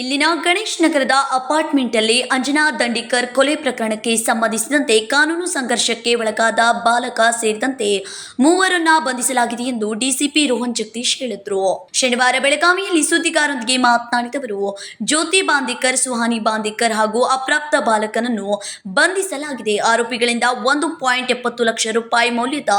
ಇಲ್ಲಿನ ಗಣೇಶ್ ನಗರದ ಅಪಾರ್ಟ್ಮೆಂಟಲ್ಲಿ ಅಂಜನಾ ದಂಡಿಕರ್ ಕೊಲೆ ಪ್ರಕರಣಕ್ಕೆ ಸಂಬಂಧಿಸಿದಂತೆ ಕಾನೂನು ಸಂಘರ್ಷಕ್ಕೆ ಒಳಗಾದ ಬಾಲಕ ಸೇರಿದಂತೆ ಮೂವರನ್ನ ಬಂಧಿಸಲಾಗಿದೆ ಎಂದು ಡಿಸಿಪಿ ರೋಹನ್ ಜಗದೀಶ್ ಹೇಳಿದ್ರು. ಶನಿವಾರ ಬೆಳಗಾವಿಯಲ್ಲಿ ಸುದ್ದಿಗಾರರೊಂದಿಗೆ ಮಾತನಾಡಿದವರು, ಜ್ಯೋತಿ ಬಾಂದಿಕರ್, ಸುಹಾನಿ ಬಾಂದಿಕರ್ ಹಾಗೂ ಅಪ್ರಾಪ್ತ ಬಾಲಕನನ್ನು ಬಂಧಿಸಲಾಗಿದೆ. ಆರೋಪಿಗಳಿಂದ ಒಂದು ಪಾಯಿಂಟ್ ಎಪ್ಪತ್ತು ಲಕ್ಷ ರೂಪಾಯಿ ಮೌಲ್ಯದ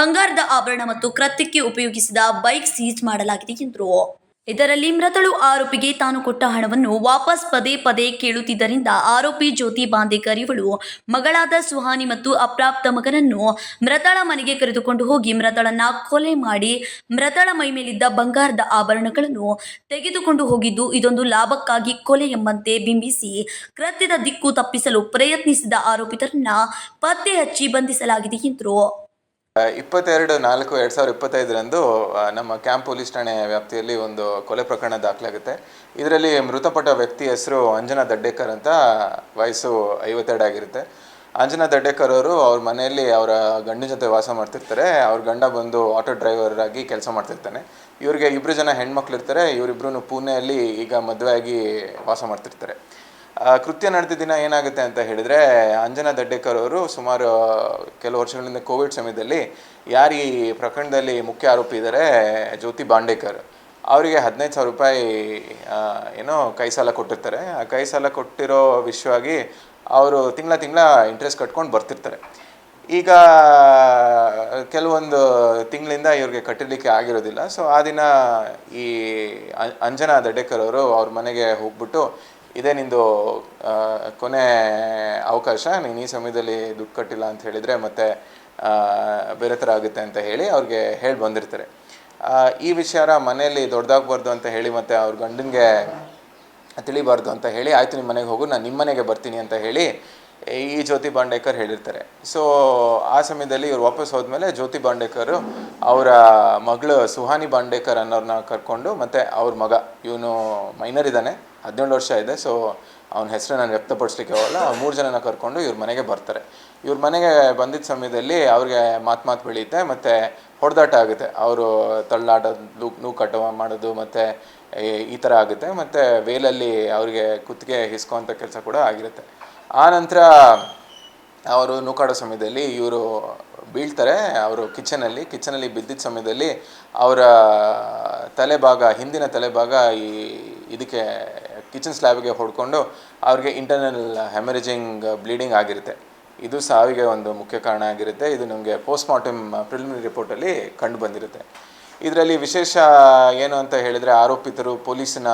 ಬಂಗಾರದ ಆಭರಣ ಮತ್ತು ಕೃತ್ಯಕ್ಕೆ ಉಪಯೋಗಿಸಿದ ಬೈಕ್ ಸೀಜ್ ಮಾಡಲಾಗಿದೆ ಎಂದರು. ಇದರಲ್ಲಿ ಮೃತಳು ಆರೋಪಿಗೆ ತಾನು ಕೊಟ್ಟ ಹಣವನ್ನು ವಾಪಸ್ ಪದೇ ಪದೇ ಕೇಳುತ್ತಿದ್ದರಿಂದ ಆರೋಪಿ ಜ್ಯೋತಿ ಬಾಂದೇಕರ್ ಇವಳು ಮಗಳಾದ ಸುಹಾನಿ ಮತ್ತು ಅಪ್ರಾಪ್ತ ಮಗನನ್ನು ಮೃತಳ ಮನೆಗೆ ಕರೆದುಕೊಂಡು ಹೋಗಿ ಮೃತಳನ್ನ ಕೊಲೆ ಮಾಡಿ ಮೃತಳ ಮೈ ಮೇಲಿದ್ದ ಬಂಗಾರದ ಆಭರಣಗಳನ್ನು ತೆಗೆದುಕೊಂಡು ಹೋಗಿದ್ದು ಇದೊಂದು ಲಾಭಕ್ಕಾಗಿ ಕೊಲೆ ಎಂಬಂತೆ ಬಿಂಬಿಸಿ ಕೃತ್ಯದ ದಿಕ್ಕು ತಪ್ಪಿಸಲು ಪ್ರಯತ್ನಿಸಿದ ಆರೋಪಿತರನ್ನ ಪತ್ತೆ ಹಚ್ಚಿ ಬಂಧಿಸಲಾಗಿದೆ ಎಂದರು. ಇಪ್ಪತ್ತೆರಡು ನಾಲ್ಕು ಎರಡು ಸಾವಿರದ ಇಪ್ಪತ್ತೈದರಂದು ನಮ್ಮ ಕ್ಯಾಂಪ್ ಪೊಲೀಸ್ ಠಾಣೆ ವ್ಯಾಪ್ತಿಯಲ್ಲಿ ಒಂದು ಕೊಲೆ ಪ್ರಕರಣ ದಾಖಲಾಗುತ್ತೆ. ಇದರಲ್ಲಿ ಮೃತಪಟ್ಟ ವ್ಯಕ್ತಿ ಹೆಸರು ಅಂಜನಾ ದಡ್ಡೇಕರ್ ಅಂತ ವಯಸ್ಸು ಐವತ್ತೆರಡು ಆಗಿರುತ್ತೆ. ಅಂಜನಾ ದಡ್ಡೇಕರ್ ಅವರು ಅವ್ರ ಮನೆಯಲ್ಲಿ ಅವರ ಗಂಡಿನ ಜೊತೆ ವಾಸ ಮಾಡ್ತಿರ್ತಾರೆ. ಅವ್ರ ಗಂಡ ಬಂದು ಆಟೋ ಡ್ರೈವರ್ ಆಗಿ ಕೆಲಸ ಮಾಡ್ತಿರ್ತಾನೆ. ಇವರಿಗೆ ಇಬ್ಬರು ಜನ ಹೆಣ್ಮಕ್ಳು ಇರ್ತಾರೆ. ಇವರಿಬ್ರು ಪುಣೆಯಲ್ಲಿ ಈಗ ಮದುವೆ ಆಗಿ ವಾಸ ಮಾಡ್ತಿರ್ತಾರೆ. ಕೃತ್ಯ ನಡೆದ ದಿನ ಏನಾಗುತ್ತೆ ಅಂತ ಹೇಳಿದ್ರೆ, ಅಂಜನಾ ದಡ್ಡೇಕರ್ ಅವರು ಸುಮಾರು ಕೆಲವು ವರ್ಷಗಳಿಂದ ಕೋವಿಡ್ ಸಮಯದಲ್ಲಿ ಯಾರು ಈ ಪ್ರಕರಣದಲ್ಲಿ ಮುಖ್ಯ ಆರೋಪಿ ಇದ್ದಾರೆ ಜ್ಯೋತಿ ಬಾಂಡೇಕರ್. ಅವರಿಗೆ ಹದಿನೈದು ಸಾವಿರ ರೂಪಾಯಿ ಏನೋ ಕೈ ಸಾಲ ಕೊಟ್ಟಿರ್ತಾರೆ. ಆ ಕೈ ಸಾಲ ಕೊಟ್ಟಿರೋ ವಿಷಯವಾಗಿ ಅವರು ತಿಂಗಳ ತಿಂಗಳ ಇಂಟ್ರೆಸ್ಟ್ ಕಟ್ಕೊಂಡು ಬರ್ತಿರ್ತಾರೆ. ಈಗ, ಕೆಲವೊಂದು ತಿಂಗಳಿಂದ ಇವ್ರಿಗೆ ಕಟ್ಟಲಿಕ್ಕೆ ಆಗಿರೋದಿಲ್ಲ. ಸೊ ಆ ದಿನ ಈ ಅಂಜನಾ ದಡ್ಡೇಕರ್ ಅವರು ಅವ್ರ ಮನೆಗೆ ಹೋಗ್ಬಿಟ್ಟು ಇದೇ ನಿಂದು ಕೊನೆ ಅವಕಾಶ. ನೀನು ಈ ಸಮಯದಲ್ಲಿ ದುಡ್ಡು ಕಟ್ಟಿಲ್ಲ ಅಂತ ಹೇಳಿದರೆ ಮತ್ತೆ ಬೇರೆ ಥರ ಆಗುತ್ತೆ ಅಂತ ಹೇಳಿ ಅವ್ರಿಗೆ ಹೇಳಿ ಬಂದಿರ್ತಾರೆ. ಈ ವಿಚಾರ ಮನೆಯಲ್ಲಿ ದೊಡ್ಡದಾಗಬಾರ್ದು ಅಂತ ಹೇಳಿ ಮತ್ತೆ ಅವ್ರ ಗಂಡನಿಗೆ ತಿಳಿಬಾರ್ದು ಅಂತ ಹೇಳಿ, ಆಯ್ತು ನಿಮ್ಮ ಮನೆಗೆ ಹೋಗು, ನಾನು ನಿಮ್ಮ ಮನೆಗೆ ಬರ್ತೀನಿ ಅಂತ ಹೇಳಿ ಈ ಜ್ಯೋತಿ ಬಾಂಡೇಕರ್ ಹೇಳಿರ್ತಾರೆ. ಸೊ ಆ ಸಮಯದಲ್ಲಿ ಇವ್ರು ವಾಪಸ್ ಹೋದ್ಮೇಲೆ ಜ್ಯೋತಿ ಬಾಂಡೇಕರ್ ಅವರ ಮಗಳು ಸುಹಾನಿ ಬಾಂಡೇಕರ್ ಅನ್ನೋರನ್ನ ಕರ್ಕೊಂಡು ಮತ್ತೆ ಅವ್ರ ಮಗ, ಇವನು ಮೈನರ್ ಇದ್ದಾನೆ, ಹದಿನೇಳು ವರ್ಷ ಇದೆ ಸೊ ಅವನ ಹೆಸರು ನಾನು ವ್ಯಕ್ತಪಡಿಸ್ಲಿಕ್ಕೆ ಹೋಗಲ್ಲ ಮೂರು ಜನನ ಕರ್ಕೊಂಡು ಇವ್ರ ಮನೆಗೆ ಬರ್ತಾರೆ. ಇವ್ರ ಮನೆಗೆ ಬಂದಿದ್ದ ಸಮಯದಲ್ಲಿ ಅವ್ರಿಗೆ ಮಾತು ಮಾತು ಬೆಳೆಯುತ್ತೆ ಮತ್ತು ಹೊಡೆದಾಟ ಆಗುತ್ತೆ. ಅವರು ತಳ್ಳಾಟ ನೂ ಮಾಡೋದು, ಮತ್ತು ಈ ಥರ ಆಗುತ್ತೆ, ಮತ್ತು ವೇಲಲ್ಲಿ ಅವರಿಗೆ ಕುತ್ತಿಗೆ ಹಿಸ್ಕೋಂಥ ಕೆಲಸ ಕೂಡ ಆಗಿರುತ್ತೆ. ಆ ನಂತರ ಅವರು ನೂಕಾಡೋ ಸಮಯದಲ್ಲಿ ಇವರು ಬೀಳ್ತಾರೆ. ಅವರು ಕಿಚನಲ್ಲಿ ಕಿಚನಲ್ಲಿ ಬಿದ್ದಿದ್ದ ಸಮಯದಲ್ಲಿ ಅವರ ತಲೆಭಾಗ, ಹಿಂದಿನ ತಲೆಭಾಗ ಈ ಇದಕ್ಕೆ ಕಿಚನ್ ಸ್ಲ್ಯಾಬ್ಗೆ ಹೊಡ್ಕೊಂಡು ಅವ್ರಿಗೆ ಇಂಟರ್ನಲ್ ಹೆಮರೇಜಿಂಗ್ ಬ್ಲೀಡಿಂಗ್ ಆಗಿರುತ್ತೆ. ಇದು ಸಾವಿಗೆ ಒಂದು ಮುಖ್ಯ ಕಾರಣ ಆಗಿರುತ್ತೆ. ಇದು ನಮಗೆ ಪೋಸ್ಟ್ ಮಾರ್ಟಮ್ ಪ್ರಿಲಿಮಿನರಿ ರಿಪೋರ್ಟಲ್ಲಿ ಕಂಡು ಬಂದಿರುತ್ತೆ. ಇದರಲ್ಲಿ ವಿಶೇಷ ಏನು ಅಂತ ಹೇಳಿದರೆ ಆರೋಪಿತರು ಪೊಲೀಸಿನ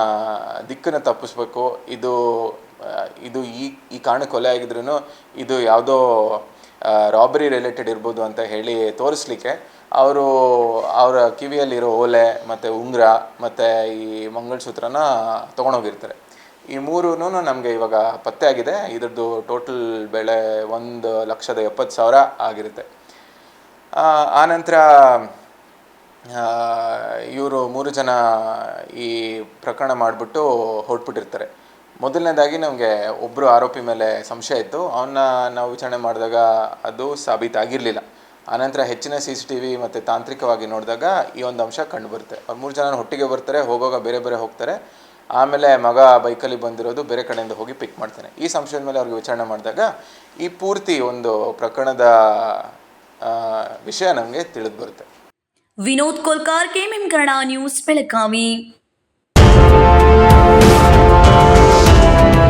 ದಿಕ್ಕನ್ನು ತಪ್ಪಿಸ್ಬೇಕು. ಇದು ಇದು ಈ ಈ ಕಾರಣ ಕೊಲೆ ಆಗಿದ್ರು ಇದು ಯಾವುದೋ ರಾಬರಿ ರಿಲೇಟೆಡ್ ಇರ್ಬೋದು ಅಂತ ಹೇಳಿ ತೋರಿಸ್ಲಿಕ್ಕೆ. ಅವರು, ಅವರ ಕಿವಿಯಲ್ಲಿರೋ ಓಲೆ ಮತ್ತು ಉಂಗುರ ಮತ್ತು ಈ ಮಂಗಳಸೂತ್ರನ ತೊಗೊಂಡೋಗಿರ್ತಾರೆ. ಈ ಮೂರೂ ನಮಗೆ ಇವಾಗ ಪತ್ತೆ ಆಗಿದೆ. ಇದ್ರದ್ದು ಟೋಟಲ್ ಬೆಲೆ ಒಂದು ಲಕ್ಷದ ಎಪ್ಪತ್ತು ಸಾವಿರ ಆಗಿರುತ್ತೆ. ಆನಂತರ ಇವರು ಮೂರು ಜನ ಈ ಪ್ರಕರಣ ಮಾಡಿಬಿಟ್ಟು ಹೊರಟ್ಬಿಟ್ಟಿರ್ತಾರೆ. ಮೊದಲನೇದಾಗಿ ನಮಗೆ ಒಬ್ಬರು ಆರೋಪಿ ಮೇಲೆ ಸಂಶಯ ಇತ್ತು. ಅವನ್ನ ನಾವು ವಿಚಾರಣೆ ಮಾಡಿದಾಗ ಅದು ಸಾಬೀತಾಗಿರಲಿಲ್ಲ. ಆನಂತರ ಹೆಚ್ಚಿನ ಸಿ ಸಿ ಟಿ ವಿ ಮತ್ತು ತಾಂತ್ರಿಕವಾಗಿ ನೋಡಿದಾಗ ಈ ಒಂದು ಅಂಶ ಕಂಡುಬರುತ್ತೆ. ಅವ್ರು ಮೂರು ಜನ ಒಟ್ಟಿಗೆ ಬರ್ತಾರೆ ಹೋಗುವಾಗ ಬೇರೆ ಬೇರೆ ಹೋಗ್ತಾರೆ. ಆಮೇಲೆ ಮಗ ಬೈಕಲ್ಲಿ ಬಂದಿರೋದು ಬೇರೆ ಕಡೆಯಿಂದ ಹೋಗಿ ಪಿಕ್ ಮಾಡ್ತಾನೆ. ಈ ಸಂಶಯದ ಮೇಲೆ ಅವ್ರಿಗೆ ವಿಚಾರಣೆ ಮಾಡಿದಾಗ ಈ ಪೂರ್ತಿ ಒಂದು ಪ್ರಕರಣದ ವಿಷಯ ನಮಗೆ ತಿಳಿದು ಬರುತ್ತೆ. Vinod Kolkar KMM Kannada news, Belagavi. Thank you.